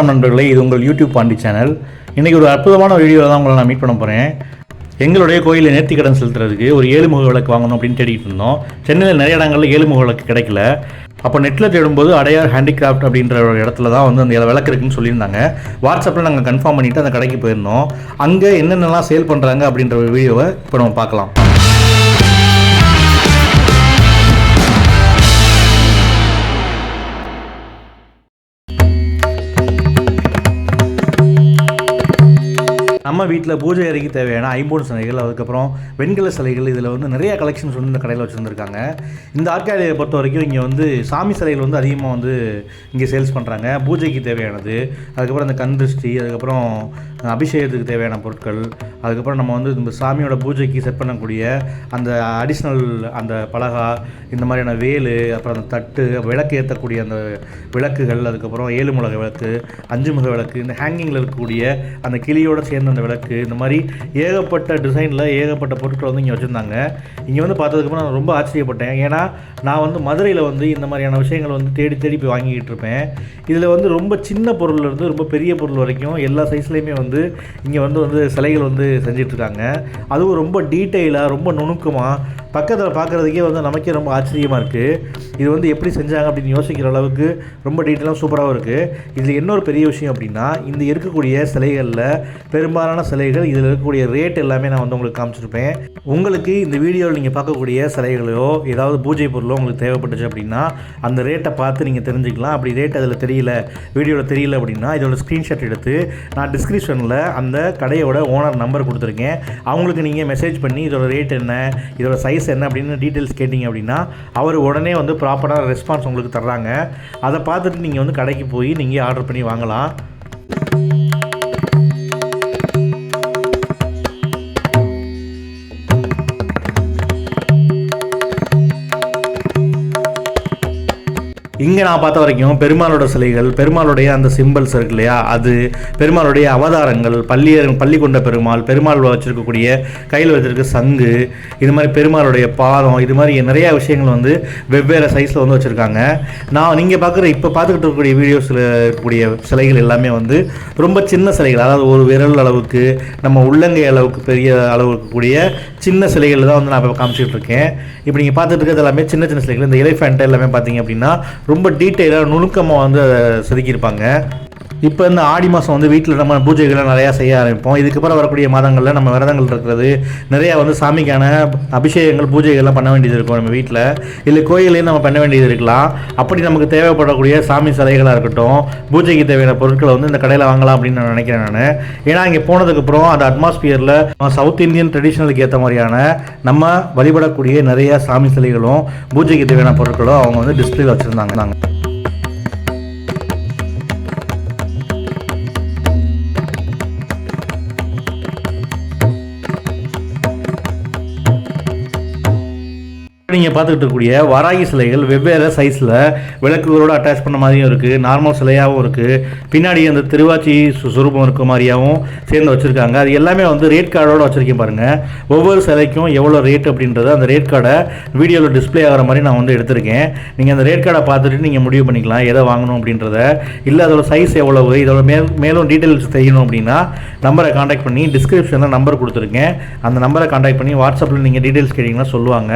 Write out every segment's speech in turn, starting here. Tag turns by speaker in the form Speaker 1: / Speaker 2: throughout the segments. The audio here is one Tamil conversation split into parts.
Speaker 1: வணக்கம் நண்பர்களே இது உங்கள் யூடியூப் பாண்டி சேனல். இன்றைக்கி ஒரு அற்புதமான வீடியோவில் தான் உங்களை நான் மீட் பண்ண போகிறேன் எங்களுடைய கோயிலில் நேர்த்தி கடன் செலுத்துறதுக்கு ஒரு ஏழு முக விளக்கு வாங்கணும் அப்படின்னு தேடிக்கிட்டு இருந்தோம். சென்னையில் நிறைய இடங்களில் ஏழு முக விளக்கு கிடைக்கல. அப்போ நெட்டில் தேடும்போது அடையார் ஹேண்டிகிராஃப்ட் அப்படின்ற ஒரு இடத்துல தான் வந்து அந்த விளக்கு இருக்குன்னு சொல்லியிருந்தாங்க. வாட்ஸ்அப்பில் நாங்கள் கன்ஃபார்ம் பண்ணிவிட்டு அந்த கடைக்கு போயிருந்தோம். அங்கே என்னென்னலாம் சேல் பண்ணுறாங்க அப்படின்ற ஒரு வீடியோவை இப்போ நம்ம பார்க்கலாம். நம்ம வீட்டில் பூஜை அறைக்கு தேவையான ஐம்பொன் சிலைகள் அதுக்கப்புறம் வெண்கல சிலைகள் இதில் வந்து நிறைய கலெக்ஷன்ஸ் வந்து இந்த கடையில் வச்சுருந்துருக்காங்க. இந்த ஆர்காடியை பொறுத்த வரைக்கும் இங்கே வந்து சாமி சிலைகள் வந்து அதிகமாக வந்து இங்கே சேல்ஸ் பண்ணுறாங்க பூஜைக்கு தேவையானது. அதுக்கப்புறம் அந்த கந்திருஷ்டி அதுக்கப்புறம் அபிஷேகத்துக்கு தேவையான பொருட்கள் அதுக்கப்புறம் நம்ம வந்து இந்த சாமியோட பூஜைக்கு செட் பண்ணக்கூடிய அந்த அடிஷ்னல் அந்த பலகா இந்த மாதிரியான வேலு அப்புறம் அந்த தட்டு விளக்கு ஏற்றக்கூடிய அந்த விளக்குகள் அதுக்கப்புறம் ஏழு முளக விளக்கு அஞ்சு முக விளக்கு இந்த ஹேங்கிங்கில் இருக்கக்கூடிய அந்த கிளியோடு சேர்ந்த அந்த விளக்கு இந்த மாதிரி ஏகப்பட்ட டிசைனில் ஏகப்பட்ட பொருட்கள் வந்து இங்கே வச்சுருந்தாங்க. இங்கே வந்து பார்த்ததுக்கப்புறம் நான் ரொம்ப ஆச்சரியப்பட்டேன். ஏன்னா நான் வந்து மதுரையில் வந்து இந்த மாதிரியான விஷயங்கள் வந்து தேடி தேடி போய் வாங்கிக்கிட்டு இருப்பேன். இதில் வந்து ரொம்ப சின்ன பொருள்லேருந்து ரொம்ப பெரிய பொருள் வரைக்கும் எல்லா சைஸ்லேயுமே வந்து வந்து இங்கே வந்து வந்து சிலைகள் வந்து செஞ்சிட்ருக்காங்க. அதுவும் ரொம்ப டீட்டெயிலாக ரொம்ப நுணுக்கமாக பக்கத்தில் பார்க்குறதுக்கே வந்து நமக்கே ரொம்ப ஆச்சரியமாக இருக்குது இது வந்து எப்படி செஞ்சாங்க அப்படின்னு யோசிக்கிற அளவுக்கு ரொம்ப டீட்டெயிலாக சூப்பராகவும் இருக்குது இதில் இன்னொரு பெரிய விஷயம் அப்படின்னா இந்த இருக்கக்கூடிய சிலைகளில் பெரும்பாலான சிலைகள் இதில் இருக்கக்கூடிய ரேட் எல்லாமே நான் வந்து உங்களுக்கு காமிச்சிருப்பேன். உங்களுக்கு இந்த வீடியோவில் நீங்கள் பார்க்கக்கூடிய சிலைகளையோ ஏதாவது பூஜை பொருளோ உங்களுக்கு தேவைப்பட்டுச்சு அப்படின்னா அந்த ரேட்டை பார்த்து நீங்கள் தெரிஞ்சுக்கலாம். அப்படி ரேட் அதில் தெரியல வீடியோவில் தெரியல அப்படின்னா இதோட ஸ்க்ரீன்ஷாட் எடுத்து நான் டிஸ்கிரிப்ஷனில் அந்த கடையோட ஓனர் நம்பர் கொடுத்துருக்கேன். அவங்களுக்கு நீங்கள் மெசேஜ் பண்ணி இதோட ரேட் என்ன இதோட சைஸ் என்ன அப்படின்னு டீட்டெயில்ஸ் கேட்டிங்க அப்படின்னா அவர் உடனே வந்து ப்ராப்பரான ரெஸ்பான்ஸ் உங்களுக்கு தர்றாங்க. அதை பார்த்துட்டு நீங்கள் வந்து கடைக்கு போய் நீங்கள் ஆர்டர் பண்ணி வாங்கலாம். இங்கே நான் பார்த்த வரைக்கும் பெருமாளோட சிலைகள் பெருமாளுடைய அந்த சிம்பிள்ஸ் இருக்கு இல்லையா? அது பெருமாளுடைய அவதாரங்கள் பள்ளியர் பள்ளி கொண்ட பெருமாள் பெருமாள் வச்சுருக்கக்கூடிய கையில் வச்சுருக்க சங்கு இது மாதிரி பெருமாளுடைய பாதம் இது மாதிரி நிறைய விஷயங்கள் வந்து வெவ்வேறு சைஸில் வந்து வச்சுருக்காங்க. நான் நீங்கள் பார்க்குற இப்போ பார்த்துக்கிட்டு இருக்கக்கூடிய வீடியோஸில் இருக்கக்கூடிய சிலைகள் எல்லாமே வந்து ரொம்ப சின்ன சிலைகள். அதாவது ஒரு விரல் அளவுக்கு நம்ம உள்ளங்கை அளவுக்கு பெரிய அளவு இருக்கக்கூடிய சின்ன சிலைகள் தான் வந்து நான் இப்போ காமிச்சிட்டு இருக்கேன். இப்போ நீங்கள் பார்த்துட்டு இருக்கிறது எல்லாமே சின்ன சின்ன சிலைகள். இந்த எலிஃபெண்ட் எல்லாமே பார்த்தீங்க அப்படின்னா ரொம்ப டீட்டெயிலாக நுணுக்கமாக வந்து அதை செதுக்கியிருப்பாங்க. இப்போ இந்த ஆடி மாதம் வந்து வீட்டில் நம்ம பூஜைகளை நிறையா செய்ய ஆரம்பிப்போம். இதுக்கப்புறம் வரக்கூடிய மாதங்களில் நம்ம விரதங்கள் இருக்கிறது நிறையா வந்து சாமிக்கான அபிஷேகங்கள் பூஜைகள்லாம் பண்ண வேண்டியது இருக்கும் நம்ம வீட்டில் இல்லை கோயிலையும் நம்ம பண்ண வேண்டியது இருக்கலாம். அப்படி நமக்கு தேவைப்படக்கூடிய சாமி சிலைகளாக இருக்கட்டும் பூஜைக்கு தேவையான பொருட்களை வந்து இந்த கடையில் வாங்கலாம் அப்படின்னு நான் நினைக்கிறேன் நான். ஏன்னா இங்கே போனதுக்கப்புறம் அந்த அட்மாஸ்பியரில் சவுத் இந்தியன் ட்ரெடிஷ்னலுக்கு ஏற்ற மாதிரியான நம்ம வழிபடக்கூடிய நிறையா சாமி சிலைகளும் பூஜைக்கு தேவையான பொருட்களும் அவங்க வந்து டிஸ்பிளேல வச்சுருந்தாங்க. நாங்கள் நீங்கள் பார்த்துக்கிட்டு இருக்கக்கூடிய வராகி சிலைகள் வெவ்வேறு சைஸில் விளக்குகளோடு அட்டாச் பண்ண மாதிரியும் இருக்குது நார்மல் சிலையாகவும் இருக்குது பின்னாடி அந்த திருவாச்சி சு- சுரூபம் இருக்க மாதிரியாகவும் சேர்ந்து வச்சுருக்காங்க. அது எல்லாமே வந்து ரேட் கார்டோடு வச்சுருக்கேன் பாருங்கள் ஒவ்வொரு சிலைக்கும் எவ்வளோ ரேட் அப்படின்றத அந்த ரேட் கார்டை வீடியோவில் டிஸ்ப்ளே ஆகிற மாதிரி நான் வந்து எடுத்திருக்கேன். நீங்கள் அந்த ரேட் கார்டை பார்த்துட்டு நீங்கள் முடிவு பண்ணிக்கலாம். எதை வாங்கணும் அப்படின்றத. இல்லை அதோட சைஸ் எவ்வளவு இதோட மேல் மேலும் டீட்டெயில்ஸ் தெரியணும் அப்படின்னா நம்பரை காண்டாக்ட் பண்ணி டிஸ்கிரிப்ஷனில் நம்பர் கொடுத்துருக்கேன். அந்த நம்பரை காண்டாக்ட் பண்ணி வாட்ஸ்அப்பில் நீங்கள் டீட்டெயில்ஸ் கேட்டிங்கன்னா சொல்லுவாங்க.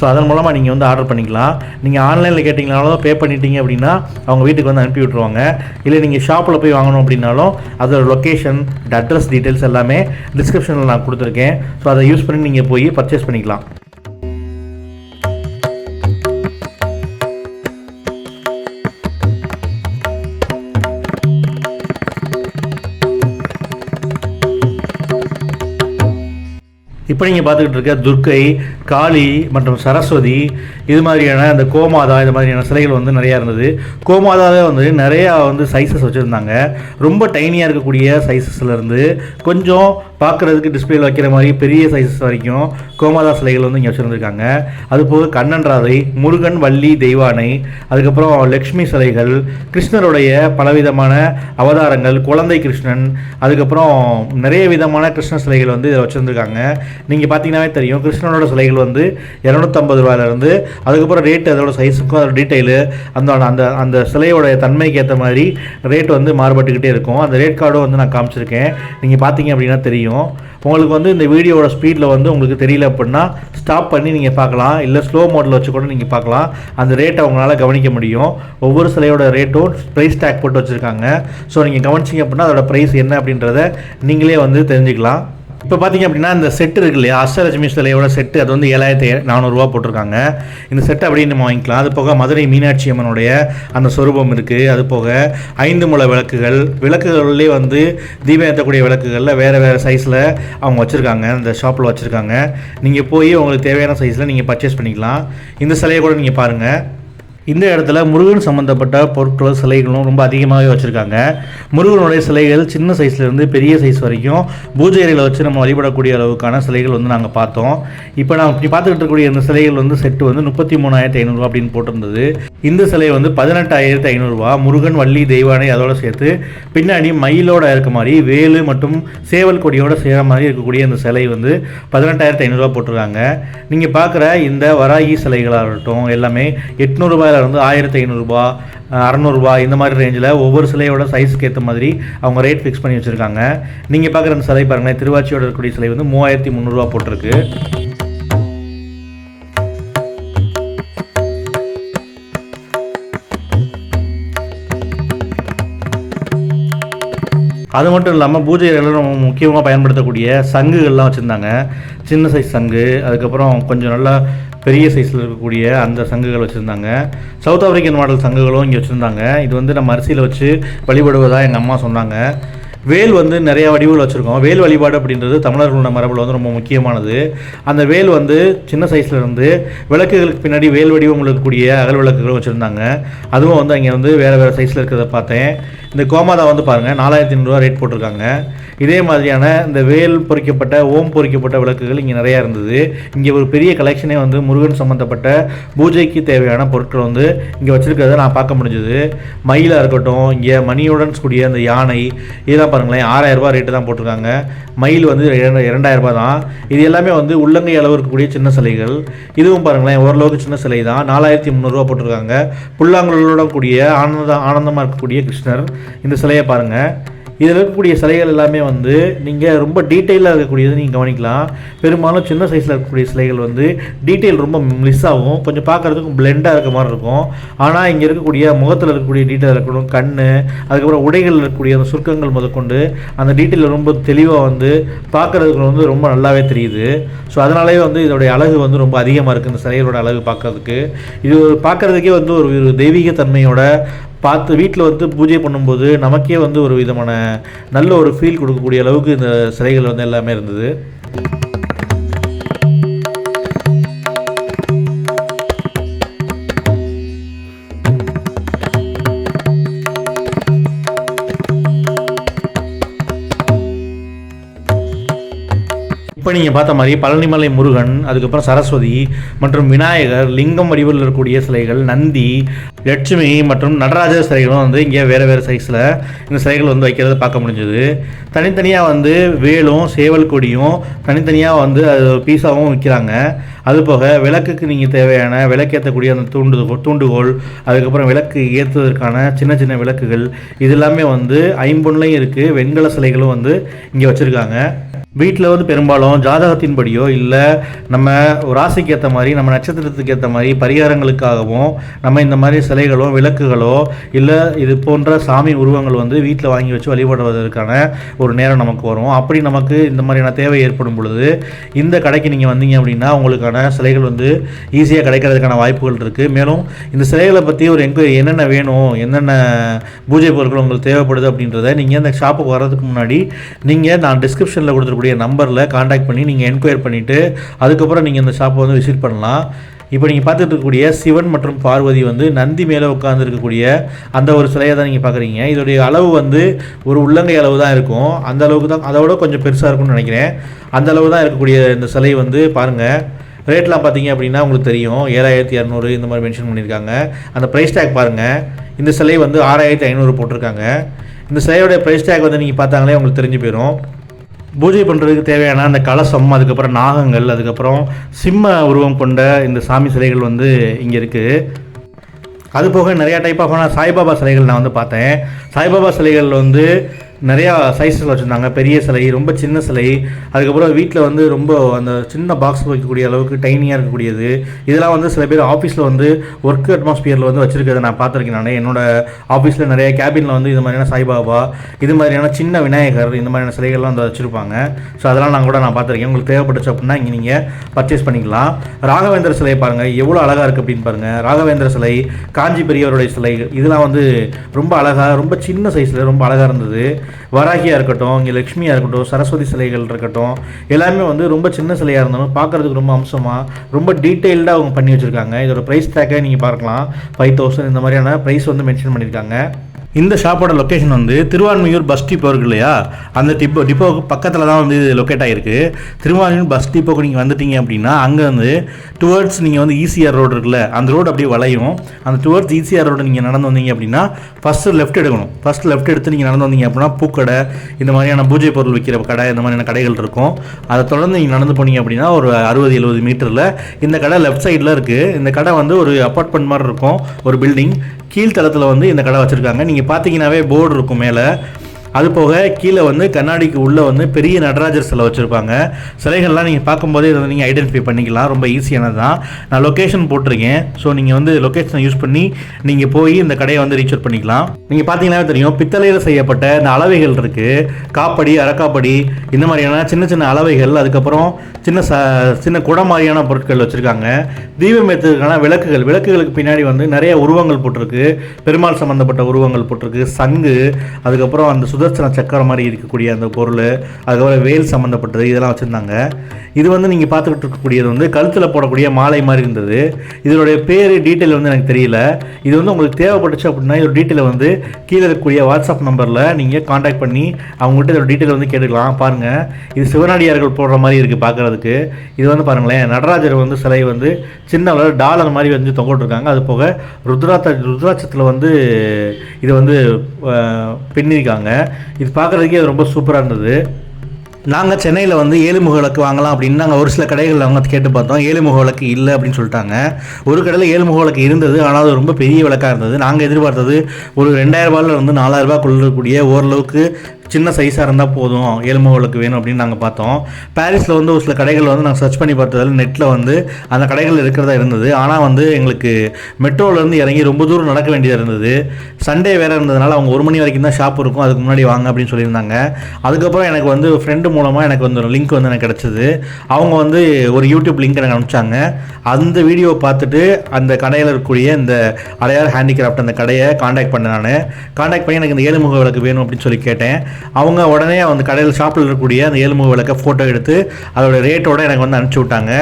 Speaker 1: ஸோ அதன் மூலமாக நீங்கள் வந்து ஆர்டர் பண்ணிக்கலாம். நீங்கள் ஆன்லைனில் கேட்டிங்கனாலும் பே பண்ணிட்டீங்க அப்படின்னா அவங்க வீட்டுக்கு வந்து அனுப்பி விட்ருவாங்க இல்லை நீங்கள் ஷாப்பில் போய் வாங்கணும் அப்படின்னாலும் அதோட லொக்கேஷன் அட்ரஸ் டீட்டெயில்ஸ் எல்லாமே டிஸ்கிரிப்ஷனில் நான் கொடுத்துருக்கேன். ஸோ அதை யூஸ் பண்ணி நீங்கள் போய் பர்ச்சேஸ் பண்ணிக்கலாம். இப்போ நீங்கள் பார்த்துக்கிட்டு இருக்க துர்க்கை காளி மற்றும் சரஸ்வதி இது மாதிரியான அந்த கோமாதா இது மாதிரியான சிலைகள் வந்து நிறையா இருந்தது. கோமாதாவே வந்து நிறையா வந்து சைஸஸ் வச்சுருந்தாங்க. ரொம்ப டைனியாக இருக்கக்கூடிய சைஸஸ்லேருந்து கொஞ்சம் பார்க்குறதுக்கு டிஸ்பிளேல வைக்கிற மாதிரி பெரிய சைஸஸ் வரைக்கும் கோமாதா சிலைகள் வந்து இங்கே வச்சுருந்துருக்காங்க. அதுபோக கண்ணன் ராதை முருகன் வள்ளி தெய்வானை அதுக்கப்புறம் லக்ஷ்மி சிலைகள் கிருஷ்ணருடைய பலவிதமான அவதாரங்கள் குழந்தை கிருஷ்ணன் அதுக்கப்புறம் நிறைய விதமான கிருஷ்ண சிலைகள் வந்து இதில் வச்சுருந்துருக்காங்க. நீங்கள் பார்த்தீங்கன்னாவே தெரியும் கிருஷ்ணனோட சிலைகள் வந்து இரநூத்தம்பது ரூபாயிலேருந்து அதுக்கப்புறம் ரேட் அதோட சைஸுக்கும் அதோட டீட்டெயிலு அந்த அந்த அந்த சிலையோடைய தன்மைக்கு ஏற்ற மாதிரி ரேட் வந்து மாறுபட்டுக்கிட்டே இருக்கும். அந்த ரேட் கார்டும் வந்து நான் காமிச்சிருக்கேன். நீங்கள் பார்த்தீங்க அப்படின்னா தெரியும். உங்களுக்கு வந்து இந்த வீடியோவோட ஸ்பீடில் வந்து உங்களுக்கு தெரியல அப்படின்னா ஸ்டாப் பண்ணி நீங்கள் பார்க்கலாம். இல்லை ஸ்லோ மோடில் வச்சு கூட நீங்கள் பார்க்கலாம். அந்த ரேட்டை அவங்களால கவனிக்க முடியும். ஒவ்வொரு சிலையோட ரேட்டும் ப்ரைஸ் டேக் போட்டு வச்சுருக்காங்க. ஸோ நீங்கள் கவனிச்சிங்க அப்படின்னா அதோட ப்ரைஸ் என்ன அப்படின்றத நீங்களே வந்து தெரிஞ்சுக்கலாம். இப்போ பார்த்தீங்க அப்படின்னா இந்த செட்டு இருக்கு இல்லையா? அஷ்டலட்சுமி சிலையோட செட்டு அது வந்து ஏழாயிரத்தி நானூறுரூவா போட்டிருக்காங்க. இந்த செட்டு அப்படியே நம்ம வாங்கிக்கலாம். அது போக மதுரை மீனாட்சி அம்மனுடைய அந்த சொரூபம் இருக்குது அது போக ஐந்து முளை விளக்குகள். விளக்குகள்லேயே வந்து தீபம் ஏற்றக்கூடிய விளக்குகளில் வேறு வேறு சைஸில் அவங்க வச்சுருக்காங்க. இந்த ஷாப்பில் வச்சுருக்காங்க. நீங்கள் போய் உங்களுக்கு தேவையான சைஸில் நீங்கள் பர்ச்சேஸ் பண்ணிக்கலாம். இந்த சிலையை கூட நீங்கள் பாருங்கள் இந்த இடத்துல முருகன் சம்மந்தப்பட்ட பொருட்களும் சிலைகளும் ரொம்ப அதிகமாகவே வச்சுருக்காங்க. முருகனுடைய சிலைகள் சின்ன சைஸ்லேருந்து பெரிய சைஸ் வரைக்கும் பூஜை அறையில் வச்சு நம்ம வழிபடக்கூடிய அளவுக்கான சிலைகள் வந்து நாங்கள் பார்த்தோம். இப்போ நான் இப்படி பார்த்துக்கிட்டு இருக்கக்கூடிய இந்த சிலைகள் வந்து செட்டு வந்து முப்பத்தி மூணாயிரத்தி ஐநூறுரூவா அப்படின்னு போட்டிருந்தது. இந்த சிலை வந்து பதினெட்டாயிரத்தி ஐநூறுரூவா முருகன் வள்ளி தெய்வானை அதோட சேர்த்து பின்னாடி மயிலோட இருக்க மாதிரி வேலு மற்றும் சேவல் கொடியோட சேர மாதிரி இருக்கக்கூடிய இந்த சிலை வந்து பதினெட்டாயிரத்தி ஐநூறுரூவா போட்டிருக்காங்க. நீங்கள் பார்க்குற இந்த வராகி சிலைகளாக இருக்கட்டும் எல்லாமே வந்து ஆயிரத்தி ஐநூறுரூபா அறநூறுபா இந்த மாதிரி ரேஞ்சில் ஒவ்வொரு சிலையோட சைஸுக்கு ஏற்ற மாதிரி அவங்க ரேட் ஃபிக்ஸ் பண்ணி வச்சுருக்காங்க. நீங்கள் பார்க்குற அந்த சிலை பாருங்களேன் திருவாச்சியோட இருக்கக்கூடிய சிலை வந்து மூவாயிரத்தி முந்நூறுரூவா போட்டிருக்கு. அது மட்டும் இல்லாமல் பூஜை அறையில நம்ம முக்கியமாக பயன்படுத்தக்கூடிய சங்குகள்லாம் வச்சுருந்தாங்க. சின்ன சைஸ் சங்கு அதுக்கப்புறம் கொஞ்சம் நல்லா பெரிய சைஸில் இருக்கக்கூடிய அந்த சங்குகள் வச்சுருந்தாங்க. சவுத் ஆப்பிரிக்கன் மாடல் சங்குகளும் இங்கே வச்சுருந்தாங்க. இது வந்து நம்ம அரிசியில் வச்சு வழிபடுவதாக எங்கள் அம்மா சொன்னாங்க. வேல் வந்து நிறைய வடிவுகள் வச்சுருக்கோம். வேல் வழிபாடு அப்படின்றது தமிழர்களோட மரபில் வந்து ரொம்ப முக்கியமானது. அந்த வேல் வந்து சின்ன சைஸில் இருந்து விளக்குகளுக்கு பின்னாடி வேல் வடிவம் இருக்கக்கூடிய அகல் விளக்குகளும் வச்சுருந்தாங்க. அதுவும் வந்து அங்கே வந்து வேறு வேறு சைஸில் இருக்கிறத பார்த்தேன். இந்த கோமாதா வந்து பாருங்கள் நாலாயிரத்தி ஐநூறுரூவா ரேட் போட்டிருக்காங்க. இதே மாதிரியான இந்த வேல் பொறிக்கப்பட்ட ஓம் பொறிக்கப்பட்ட விளக்குகள் இங்கே நிறையா இருந்தது. இங்கே ஒரு பெரிய கலெக்ஷனே வந்து முருகன் சம்மந்தப்பட்ட பூஜைக்கு தேவையான பொருட்கள் வந்து இங்கே வச்சுருக்கிறத நான் பார்க்க முடிஞ்சது. மயிலாக இருக்கட்டும் இங்கே மணியுடன் கூடிய அந்த யானை இதெல்லாம் பாருங்களேன் ஆறாயிரம் ரூபாய் ரேட்டு தான் போட்டிருக்காங்க. மயில் வந்து இரண்டு இரண்டாயிரம் தான். இது எல்லாமே வந்து உள்ளங்கை அளவு இருக்கக்கூடிய சின்ன சிலைகள். இதுவும் பாருங்களேன் ஓரளவுக்கு சின்ன சிலை தான். நாலாயிரத்தி முந்நூறுரூவா போட்டிருக்காங்க. புல்லாங்குழலோட கூடிய ஆனந்த ஆனந்தமாக இருக்கக்கூடிய கிருஷ்ணர் இந்த சிலையை பாருங்கள் இதில் இருக்கக்கூடிய சிலைகள் எல்லாமே வந்து நீங்கள் ரொம்ப டீட்டெயிலாக இருக்கக்கூடியது நீங்கள் கவனிக்கலாம். பெரும்பாலும் சின்ன சைஸில் இருக்கக்கூடிய சிலைகள் வந்து டீட்டெயில் ரொம்ப மிஸ் ஆகும். கொஞ்சம் பார்க்குறதுக்கும் பிளெண்டாக இருக்க மாதிரி இருக்கும். ஆனால் இங்கே இருக்கக்கூடிய முகத்தில் இருக்கக்கூடிய டீட்டெயில் இருக்கணும் கண் அதுக்கப்புறம் உடைகள் இருக்கக்கூடிய அந்த சுருக்கங்கள் முதற்கொண்டு அந்த டீட்டெயில் ரொம்ப தெளிவாக வந்து பார்க்குறதுக்கு வந்து ரொம்ப நல்லாவே தெரியுது. ஸோ அதனாலே வந்து இதோடைய அழகு வந்து ரொம்ப அதிகமாக இருக்குது இந்த சிலைகளோட அழகு பார்க்கறதுக்கு. இது பார்க்குறதுக்கே வந்து ஒரு ஒரு தெய்வீக தன்மையோட பார்த்து வீட்டில் வந்து பூஜை பண்ணும்போது நமக்கே வந்து ஒரு விதமான நல்ல ஒரு ஃபீல் கொடுக்கக்கூடிய அளவுக்கு இந்த சிலைகள் வந்து எல்லாமே இருந்தது. இப்போ நீங்கள் பார்த்த மாதிரி பழனிமலை முருகன் அதுக்கப்புறம் சரஸ்வதி மற்றும் விநாயகர் லிங்கம் வடிவில் இருக்கக்கூடிய சிலைகள் நந்தி லட்சுமி மற்றும் நடராஜர் சிலைகளும் வந்து இங்கே வேறு வேறு சைஸில் இந்த சிலைகள் வந்து வைக்கிறத பார்க்க முடிஞ்சது. தனித்தனியாக வந்து வேலும் சேவல் கொடியும் தனித்தனியாக வந்து அது பீஸாவும் விற்கிறாங்க அது போக விளக்குக்கு நீங்கள் தேவையான விளக்கேற்றக்கூடிய அந்த தூண்டு தூண்டுகோல் அதுக்கப்புறம் விளக்கு ஏற்றுவதற்கான சின்ன சின்ன விளக்குகள் இது எல்லாமே வந்து ஐம்பொன்லையும் இருக்குது வெண்கல சிலைகளும் வந்து இங்கே வச்சுருக்காங்க. வீட்டில் வந்து பெரும்பாலும் ஜாதகத்தின்படியோ இல்லை நம்ம ராசிக்கு ஏற்ற மாதிரி நம்ம நட்சத்திரத்துக்கு ஏற்ற மாதிரி பரிகாரங்களுக்காகவும் நம்ம இந்த மாதிரி சிலைகளோ விளக்குகளோ இல்லை இது போன்ற சாமி உருவங்கள் வந்து வீட்டில் வாங்கி வச்சு வழிபடுவதற்கான ஒரு நேரம் நமக்கு வரும். அப்படி நமக்கு இந்த மாதிரியான தேவை ஏற்படும் பொழுது இந்த கடைக்கு நீங்கள் வந்தீங்க அப்படின்னா உங்களுக்கான சிலைகள் வந்து ஈஸியாக கிடைக்கிறதுக்கான வாய்ப்புகள் இருக்குது மேலும் இந்த சிலைகளை பற்றி ஒரு என்கொயரி என்னென்ன வேணும் என்னென்ன பூஜை பொருட்கள் உங்களுக்கு தேவைப்படுது அப்படின்றத நீங்கள் இந்த ஷாப்புக்கு வர்றதுக்கு முன்னாடி நீங்கள் நான் டிஸ்கிரிப்ஷனில் இருக்கக்கூடிய நம்பரில் காண்டாக்ட் பண்ணி நீங்கள் என்கொயர் பண்ணிவிட்டு அதுக்கப்புறம் நீங்கள் இந்த ஷாப்பை வந்து விசிட் பண்ணலாம். இப்போ நீங்கள் பார்த்துட்டு இருக்கக்கூடிய சிவன் மற்றும் பார்வதி வந்து நந்தி மேலே உட்காந்துருக்கக்கூடிய அந்த ஒரு சிலையை தான் நீங்கள் பார்க்குறீங்க. இதோடைய அளவு வந்து ஒரு உள்ளங்கை அளவு தான் இருக்கும். அந்த அளவுக்கு தான் அதோட கொஞ்சம் பெருசாக இருக்கும்னு நினைக்கிறேன். அந்த அளவு தான் இருக்கக்கூடிய இந்த சிலை வந்து பாருங்கள் ரேட்லாம் பார்த்தீங்க அப்படின்னா உங்களுக்கு தெரியும். ஏழாயிரத்தி இரநூறு இந்த மாதிரி மென்ஷன் பண்ணியிருக்காங்க. அந்த ப்ரைஸ் டேக் பாருங்கள் இந்த சிலை வந்து ஆறாயிரத்தி ஐநூறு போட்டிருக்காங்க. இந்த சிலையோடைய ப்ரைஸ் டேக் வந்து நீங்கள் பார்த்தாங்களே உங்களுக்கு தெரிஞ்சு போயிடும் பூஜை பண்ணுறதுக்கு தேவையான அந்த கலசம் அதுக்கப்புறம் நாகங்கள் அதுக்கப்புறம் சிம்ம உருவம் கொண்ட இந்த சாமி சிலைகள் வந்து இங்கே இருக்குது அது போக நிறையா டைப் ஆஃப் சாய்பாபா சிலைகள் நான் வந்து பார்த்தேன். சாய்பாபா சிலைகள் வந்து நிறையா சைஸில் வச்சுருந்தாங்க. பெரிய சிலை ரொம்ப சின்ன சிலை. அதுக்கப்புறம் வீட்டில் வந்து ரொம்ப அந்த சின்ன பாக்ஸ் வைக்கக்கூடிய அளவுக்கு டைனியாக இருக்கக்கூடியது. இதெல்லாம் வந்து சில பேர் ஆஃபீஸில் வந்து ஒர்க் அட்மாஸ்பியரில் வந்து வச்சுருக்கிறத நான் பார்த்துருக்கேன் நான். என்னோடய ஆஃபீஸில் நிறைய கேபினில் வந்து இது மாதிரியான சாய்பாபா இது மாதிரியான சின்ன விநாயகர் இந்த மாதிரியான சிலைகள்லாம் வந்து வச்சுருப்பாங்க. ஸோ அதெல்லாம் நான் கூட நான் பார்த்துருக்கேன். உங்களுக்கு தேவைப்பட்டுச்சு அப்படின்னா இங்கே நீங்கள் பர்ச்சேஸ் பண்ணிக்கலாம். ராகவேந்திர சிலை பாருங்கள் எவ்வளோ அழகாக இருக்குது அப்படின்னு பாருங்கள் ராகவேந்திர சிலை காஞ்சி பெரியவருடைய சிலை இதெல்லாம் வந்து ரொம்ப அழகாக ரொம்ப சின்ன சைஸில் ரொம்ப அழகாக இருந்தது. வராகியாக இருக்கட்டும் இங்கே லக்ஷ்மியாக இருக்கட்டும் சரஸ்வதி சிலைகள் இருக்கட்டும் எல்லாமே வந்து ரொம்ப சின்ன சிலையாக இருந்தாலும் பார்க்குறதுக்கு ரொம்ப அம்சமாக ரொம்ப டீட்டெயில்டாக அவங்க பண்ணி வச்சுருக்காங்க. இதோட ப்ரைஸ் டேக்கை நீங்கள் பார்க்கலாம். ஃபைவ் தௌசண்ட் இந்த மாதிரியான ப்ரைஸ் வந்து மென்ஷன் பண்ணியிருக்காங்க. இந்த ஷாப்போட லொக்கேஷன் வந்து திருவான்மையூர் பஸ் டிப்போ இருக்கு இல்லையா? அந்த டிப்போ டிப்போக்கு பக்கத்தில் தான் வந்து இது லொக்கேட் ஆகிருக்கு திருவான்மையூர் பஸ் டிப்போக்கு நீங்கள் வந்துட்டீங்க அப்படின்னா அங்கே வந்து டுவர்ட்ஸ் நீங்கள் வந்து ஈசிஆர் ரோடு இருக்குல்ல அந்த ரோடு அப்படியே வளையும். அந்த டுவர்ட்ஸ் ஈசிஆர் ரோடு நீங்கள் நடந்து வந்தீங்க அப்படின்னா ஃபஸ்ட்டு லெஃப்ட் எடுக்கணும். ஃபஸ்ட் லெஃப்ட் எடுத்து நீங்கள் நடந்து வந்தீங்க அப்படின்னா பூக்கடை இந்த மாதிரியான பூஜை பொருள் விற்கிற கடை இந்த மாதிரியான கடைகள் இருக்கும். அதை தொடர்ந்து நீங்கள் நடந்து போனீங்க அப்படின்னா ஒரு அறுபது எழுபது மீட்டரில் இந்த கடை லெஃப்ட் சைடில் இருக்குது இந்த கடை வந்து ஒரு அப்பார்ட்மெண்ட் மாதிரி இருக்கும் ஒரு பில்டிங் கீழ்த்தளத்தில் வந்து இந்த கடை வச்சுருக்காங்க. நீங்கள் பார்த்தீங்கன்னாவே போர்டு இருக்கும் மேலே. அது போக கீழே வந்து கண்ணாடிக்கு உள்ளே வந்து பெரிய நடராஜர் சிலை வச்சுருப்பாங்க. சிலைகள்லாம் நீங்கள் பார்க்கும்போதே இதை வந்து நீங்கள் ஐடென்டிஃபை பண்ணிக்கலாம். ரொம்ப ஈஸியானது தான் நான் லொக்கேஷன் போட்டிருக்கேன். ஸோ நீங்கள் வந்து லொக்கேஷனை யூஸ் பண்ணி நீங்கள் போய் இந்த கடையை வந்து ரீச் அவுட் பண்ணிக்கலாம். நீங்கள் பார்த்தீங்கன்னா தெரியும் பித்தளையில் செய்யப்பட்ட இந்த அளவைகள் இருக்குது காப்படி அரக்காப்படி இந்த மாதிரியான சின்ன சின்ன அளவைகள் அதுக்கப்புறம் சின்ன ச சின்ன குடம் மாதிரியான பொருட்கள் வச்சுருக்காங்க. தீபம் ஏற்றுக்கான விளக்குகள். விளக்குகளுக்கு பின்னாடி வந்து நிறைய உருவங்கள் போட்டிருக்கு. பெருமாள் சம்மந்தப்பட்ட உருவங்கள் போட்டிருக்கு. சங்கு அதுக்கப்புறம் அந்த சுதர்சன சக்கரம் மாதிரி இருக்கக்கூடிய அந்த பொருள் அதுக்கப்புறம் வேல் சம்மந்தப்பட்டது இதெல்லாம் வச்சுருந்தாங்க. இது வந்து நீங்கள் பார்த்துக்கிட்டு இருக்கக்கூடியது வந்து கழுத்தில் போடக்கூடிய மாலை மாதிரி இருந்தது. இதனுடைய பேர் டீட்டெயில் வந்து எனக்கு தெரியல. இது வந்து உங்களுக்கு தேவைப்பட்டுச்சு அப்படின்னா இதோட டீட்டெயிலை வந்து கீழே இருக்கக்கூடிய வாட்ஸ்அப் நம்பரில் நீங்கள் காண்டாக்ட் பண்ணி அவங்கள்ட்ட இதோட டீட்டெயில் வந்து கேட்டுக்கலாம். பாருங்கள் இது சிவனடியார்கள் போடுற மாதிரி இருக்குது பார்க்குறதுக்கு. இது வந்து பாருங்களேன் நடராஜர் வந்து சிலை வந்து சின்ன டாலர் மாதிரி வந்து தொங்கிட்டுருக்காங்க அது போக ருத்ராட்ச ருத்ராட்சத்தில் வந்து இது வந்து பின்னிருக்காங்க. இது பார்க்குறதுக்கே அது ரொம்ப சூப்பராக இருந்தது. நாங்கள் சென்னையில் வந்து ஏழுமுக விளக்கு வாங்கலாம் அப்படின்னு நாங்கள் ஒரு சில கடைகளில் அவங்க கேட்டு பார்த்தோம். ஏழுமுக விளக்கு இல்லை அப்படின்னு சொல்லிட்டாங்க. ஒரு கடையில் ஏழுமுக விளக்கு இருந்தது ஆனால் அது ரொம்ப பெரிய விளக்காக இருந்தது. நாங்கள் எதிர்பார்த்தது ஒரு ரெண்டாயிரம் ரூபாயில இருந்து நாலாயிரம் ரூபாய் கொள்ளக்கூடிய ஓரளவுக்கு சின்ன சைஸாக இருந்தால் போதும். ஏழ்மகளுக்கு விளக்கு வேணும் அப்படின்னு நாங்கள் பார்த்தோம். பாரிஸில் வந்து ஒரு சில கடைகள் வந்து நாங்கள் சர்ச் பண்ணி பார்த்ததில் நெட்டில் வந்து அந்த கடைகள் இருக்கிறதா இருந்தது. ஆனால் வந்து எங்களுக்கு மெட்ரோலேருந்து இறங்கி ரொம்ப தூரம் நடக்க வேண்டியதாக இருந்தது. சண்டே வேறு இருந்ததுனால அவங்க ஒரு மணி வரைக்கும் தான் ஷாப் இருக்கும். அதுக்கு முன்னாடி வாங்க அப்படின்னு சொல்லியிருந்தாங்க. அதுக்கப்புறம் எனக்கு வந்து ஃப்ரெண்டு மூலமாக எனக்கு வந்து ஒரு லிங்க் வந்து எனக்கு கிடச்சிது. அவங்க வந்து ஒரு யூடியூப் லிங்க் எனக்கு அனுப்பிச்சாங்க. அந்த வீடியோவை பார்த்துட்டு அந்த கடையில் இருக்கக்கூடிய இந்த அடையார் ஹேண்டிகிராஃப்ட் அந்த கடையை காண்டாக்ட் பண்ணேன் நான். காண்டாக்ட் பண்ணி எனக்கு இந்த ஏழுமுக விளக்கு வேணும் அப்படின்னு சொல்லி கேட்டேன். அவங்க உடனே அந்த கடையில் ஷாப்பில் இருக்கக்கூடிய அந்த ஏழுமுக விளக்கை ஃபோட்டோ எடுத்து அதோட ரேட்டோட எனக்கு வந்து அனுப்பிச்சி விட்டாங்க.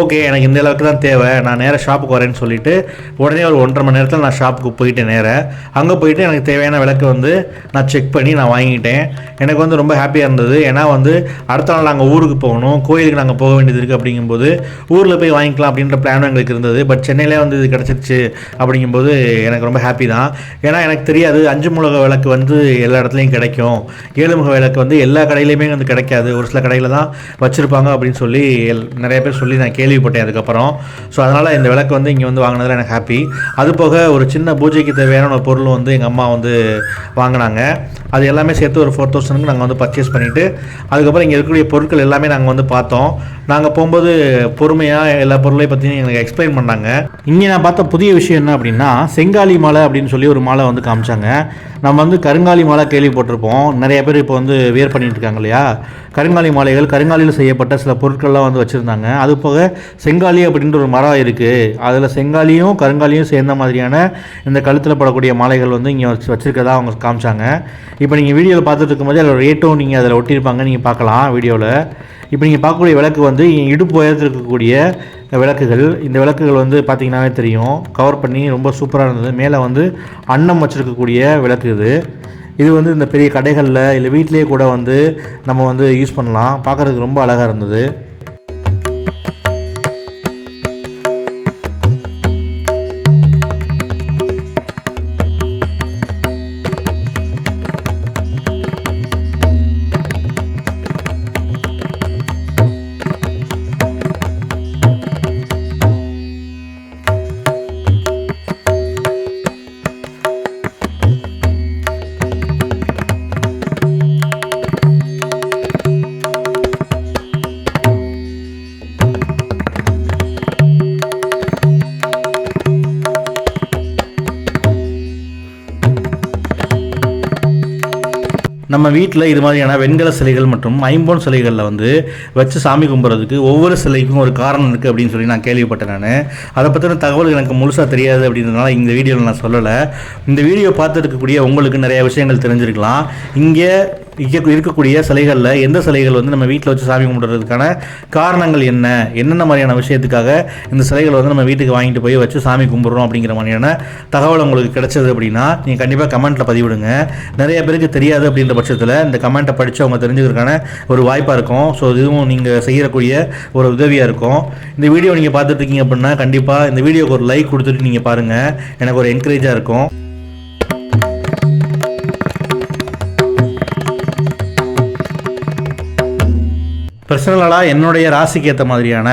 Speaker 1: ஓகே எனக்கு இந்த அளவுக்கு தான் தேவை. நான் நேராக ஷாப்புக்கு வரேன்னு சொல்லிட்டு உடனே ஒரு ஒன்றரை மணி நேரத்தில் நான் ஷாப்புக்கு போயிட்டேன் நேராக அங்கே போயிட்டு எனக்கு தேவையான விளக்கு வந்து நான் செக் பண்ணி நான் வாங்கிட்டேன் எனக்கு வந்து ரொம்ப ஹாப்பியாக இருந்தது. ஏன்னா வந்து அடுத்த நாள் நாங்கள் ஊருக்கு போகணும். கோயிலுக்கு நாங்கள் போக வேண்டியது இருக்குது அப்படிங்கும்போது ஊரில் போய் வாங்கிக்கலாம் அப்படின்ற பிளானும் எங்களுக்கு இருந்தது. பட் சென்னையிலே வந்து இது கிடச்சிருச்சு அப்படிங்கும்போது எனக்கு ரொம்ப ஹாப்பி தான். ஏன்னா எனக்கு தெரியாது அஞ்சு முழக விளக்கு வந்து எல்லா இடத்துலையும் கிடைக்கும். ஏழு முக விளக்கு வந்து எல்லா கடையிலையுமே வந்து கிடைக்காது. ஒரு சில கடையில் தான் வச்சுருப்பாங்க அப்படின்னு சொல்லி நிறைய பேர் சொல்லி நான் கேள்விப்பட்டேன் அதுக்கப்புறம். ஸோ அதனால் இந்த விளக்கு வந்து இங்கே வந்து வாங்கினதில் எனக்கு ஹாப்பி அது போக ஒரு சின்ன பூஜைக்கு தேவையான ஒரு பொருள் வந்து எங்கள் அம்மா வந்து வாங்கினாங்க. அது எல்லாமே சேர்த்து ஒரு ஃபோர் தௌசண்ட்க்கு நாங்கள் வந்து பர்ச்சேஸ் பண்ணிவிட்டு அதுக்கப்புறம் இங்கே இருக்கக்கூடிய பொருட்கள் எல்லாமே நாங்கள் வந்து பார்த்தோம். நாங்கள் போகும்போது பொறுமையாக எல்லா பொருளையும் பற்றியும் எங்களுக்கு எக்ஸ்பிளைன் பண்ணாங்க. இங்கே நான் பார்த்த புதிய விஷயம் என்ன அப்படின்னா செங்காலி மாலை அப்படின்னு சொல்லி ஒரு மாலை வந்து காமிச்சாங்க. நம்ம வந்து கருங்காலி மாலை கேள்விப்பட்டிருப்போம். நிறைய பேர் இப்போ வந்து வியர் பண்ணிட்டு இருக்காங்க இல்லையா? கருங்காலி மாலைகள் கருங்காலியில் செய்யப்பட்ட சில பொருட்கள்லாம் வந்து வச்சுருந்தாங்க. அது போக செங்காலி அப்படின்ற ஒரு மரம் இருக்குது அதில் செங்காலியும் கருங்காலியும் சேர்ந்த மாதிரியான இந்த கழுத்தில் படக்கூடிய மாலைகள் வந்து இங்கே வச்சு வச்சுருக்கதா அவங்க காமிச்சாங்க. இப்போ நீங்கள் வீடியோவில் பார்த்துட்டு இருக்கும்போது அதில் ரேட்டும் நீங்கள் அதில் ஒட்டியிருப்பாங்க நீங்கள் பார்க்கலாம் வீடியோவில் இப்போ நீங்கள் பார்க்கக்கூடிய விளக்கு வந்து இடுப்பு உயரத்தில் இருக்கக்கூடிய விளக்குகள். இந்த விளக்குகள் வந்து பார்த்திங்கனாவே தெரியும். கவர் பண்ணி ரொம்ப சூப்பராக இருந்தது. மேலே வந்து அன்னம் வச்சுருக்கக்கூடிய விளக்கு இது. இது வந்து இந்த பெரிய கடைகளில் இல்லை வீட்டிலேயே கூட வந்து நம்ம வந்து யூஸ் பண்ணலாம். பார்க்குறதுக்கு ரொம்ப அழகாக இருந்தது. வீட்டில் இது மாதிரியான வெண்கல சிலைகள் மற்றும் ஐம்பொன் சிலைகளில் வந்து வச்சு சாமி கும்பிட்றதுக்கு ஒவ்வொரு சிலைக்கும் ஒரு காரணம் இருக்குது அப்படின்னு சொல்லி நான் கேள்விப்பட்டேன் நான். அதை பற்றின தகவல் எனக்கு முழுசாக தெரியாது அப்படின்றதுனால இந்த வீடியோவில் நான் சொல்லலை. இந்த வீடியோ பார்த்துருக்கக்கூடிய உங்களுக்கு நிறைய விஷயங்கள் தெரிஞ்சிருக்கலாம். இங்கே இருக்கக்கூடிய சிலைகளில் எந்த சிலைகள் வந்து நம்ம வீட்டில் வச்சு சாமி கும்பிட்றதுக்கான காரணங்கள் என்ன? என்னென்ன மாதிரியான விஷயத்துக்காக இந்த சிலைகளை வந்து நம்ம வீட்டுக்கு வாங்கிட்டு போய் வச்சு சாமி கும்பிட்றோம் அப்படிங்கிற மாதிரியான தகவல் உங்களுக்கு கிடைச்சது அப்படின்னா நீங்கள் கண்டிப்பாக கமெண்ட்டில் பதிவிடுங்க. நிறைய பேருக்கு தெரியாது அப்படின்ற பட்சத்தில் இந்த கமெண்ட்டை படித்து அவங்க தெரிஞ்சுக்கிறதுக்கான ஒரு வாய்ப்பாக இருக்கும். ஸோ இதுவும் நீங்கள் செய்யக்கூடிய ஒரு உதவியாக இருக்கும். இந்த வீடியோ நீங்கள் பார்த்துட்டு இருக்கீங்க அப்படின்னா கண்டிப்பாக இந்த வீடியோக்கு ஒரு லைக் கொடுத்துட்டு நீங்கள் பாருங்கள் எனக்கு ஒரு என்கரேஜாக இருக்கும். பர்சனலாக என்னுடைய ராசிக்கு ஏற்ற மாதிரியான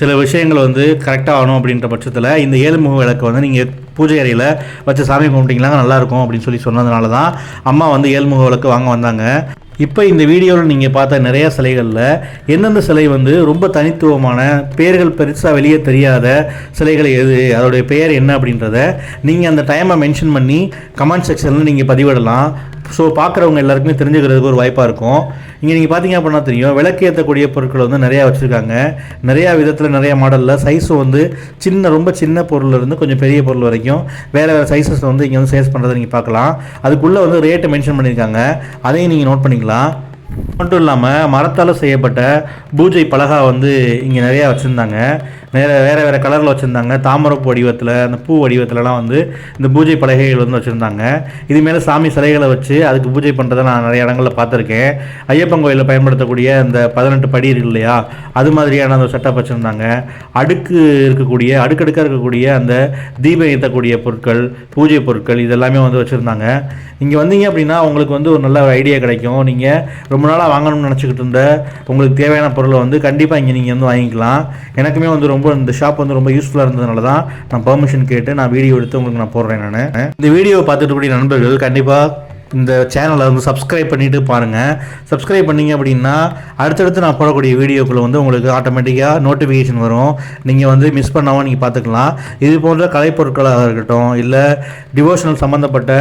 Speaker 1: சில விஷயங்கள் வந்து கரெக்டாக ஆகணும் அப்படின்ற பட்சத்தில் இந்த ஏழுமுக விளக்கு வந்து நீங்கள் பூஜை அறையில் வச்சு சாமி கும்பிட்டிங்களா நல்லாயிருக்கும் அப்படின்னு சொல்லி சொன்னதுனால தான் அம்மா வந்து ஏழுமுக விளக்கு வாங்க வந்தாங்க. இப்போ இந்த வீடியோவில் நீங்கள் பார்த்த நிறைய சிலைகளில் எந்தெந்த சிலை வந்து ரொம்ப தனித்துவமான பெயர்கள் பெருசாக வெளியே தெரியாத சிலைகள் எது அதோடைய பெயர் என்ன அப்படின்றத நீங்கள் அந்த டைமை மென்ஷன் பண்ணி கமெண்ட் செக்ஷனில் நீங்கள் பதிவிடலாம். ஸோ பார்க்குறவங்க எல்லாருக்குமே தெரிஞ்சுக்கிறதுக்கு ஒரு வாய்ப்பாக இருக்கும். இங்கே நீங்கள் பார்த்தீங்க அப்படின்னா தெரியும் விளக்கு ஏற்றக்கூடிய பொருட்கள் வந்து நிறையா வச்சுருக்காங்க. நிறையா விதத்தில் நிறைய மாடலில் சைஸும் வந்து சின்ன ரொம்ப சின்ன பொருள்ல இருந்து கொஞ்சம் பெரிய பொருள் வரைக்கும் வேறு வேறு சைஸஸ் வந்து இங்கே வந்து சேல்ஸ் பண்ணுறதை நீங்கள் பார்க்கலாம். அதுக்குள்ளே வந்து ரேட்டு மென்ஷன் பண்ணியிருக்காங்க. அதையும் நீங்கள் நோட் பண்ணிக்கலாம். மட்டும் இல்லாமல் மரத்தால் செய்யப்பட்ட பூஜை பலகா வந்து இங்கே நிறையா வச்சுருந்தாங்க. வேறு வேறு வேறு கலரில் வச்சுருந்தாங்க. தாமரப்பு வடிவத்தில் அந்த பூ வடிவத்துலலாம் வந்து இந்த பூஜை பலகைகள் வந்து வச்சுருந்தாங்க. இது மேலே சாமி சிலைகளை வச்சு அதுக்கு பூஜை பண்ணுறதை நான் நிறைய இடங்களில் பார்த்துருக்கேன். ஐயப்பன் கோயிலில் பயன்படுத்தக்கூடிய அந்த பதினெட்டு படி இருக்கு இல்லையா அது மாதிரியான அந்த செட்டப் வச்சுருந்தாங்க. அடுக்கு இருக்கக்கூடிய அடுக்கடுக்காக இருக்கக்கூடிய அந்த தீபம் ஏற்றக்கூடிய பொருட்கள் பூஜை பொருட்கள் இதெல்லாமே வந்து வச்சுருந்தாங்க. இங்கே வந்தீங்க அப்படின்னா உங்களுக்கு வந்து ஒரு நல்ல ஐடியா கிடைக்கும். நீங்கள் ரொம்ப நாளாக வாங்கணும்னு நினச்சிக்கிட்டு இருந்த உங்களுக்கு தேவையான பொருளை வந்து கண்டிப்பாக இங்கே நீங்கள் வந்து வாங்கிக்கலாம். எனக்குமே வந்து ரொம்ப இந்த ஷாப் வந்து ரொம்ப யூஸ்ஃபுல்லாக இருந்ததுனால தான் நான் பெர்மிஷன் கேட்டு நான் வீடியோ எடுத்து உங்களுக்கு நான் போடுறேன் நான். இந்த வீடியோவை பார்த்துட்டு கூடிய நண்பர்கள் கண்டிப்பாக இந்த சேனலை வந்து சப்ஸ்கிரைப் பண்ணிட்டு பாருங்கள் சப்ஸ்கிரைப் பண்ணீங்க அப்படின்னா அடுத்தடுத்து நான் போடக்கூடிய வீடியோக்குள்ள வந்து உங்களுக்கு ஆட்டோமேட்டிக்காக நோட்டிஃபிகேஷன் வரும். நீங்கள் வந்து மிஸ் பண்ணாமல் நீங்கள் பார்த்துக்கலாம். இது போன்ற கலைப்பொருட்களாக இருக்கட்டும் இல்லை டிவோஷனல் சம்மந்தப்பட்ட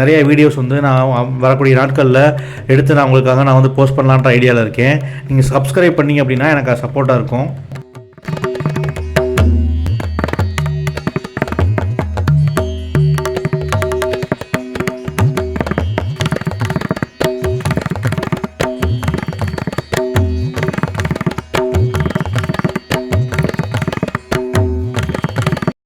Speaker 1: நிறைய வீடியோஸ் வந்து நான் வரக்கூடிய நாட்களில் எடுத்து நான் உங்களுக்காக நான் வந்து போஸ்ட் பண்ணலான்ற ஐடியாவில் இருக்கேன். நீங்கள் சப்ஸ்கிரைப் பண்ணீங்க அப்படின்னா எனக்கு சப்போர்ட்டாக இருக்கும்.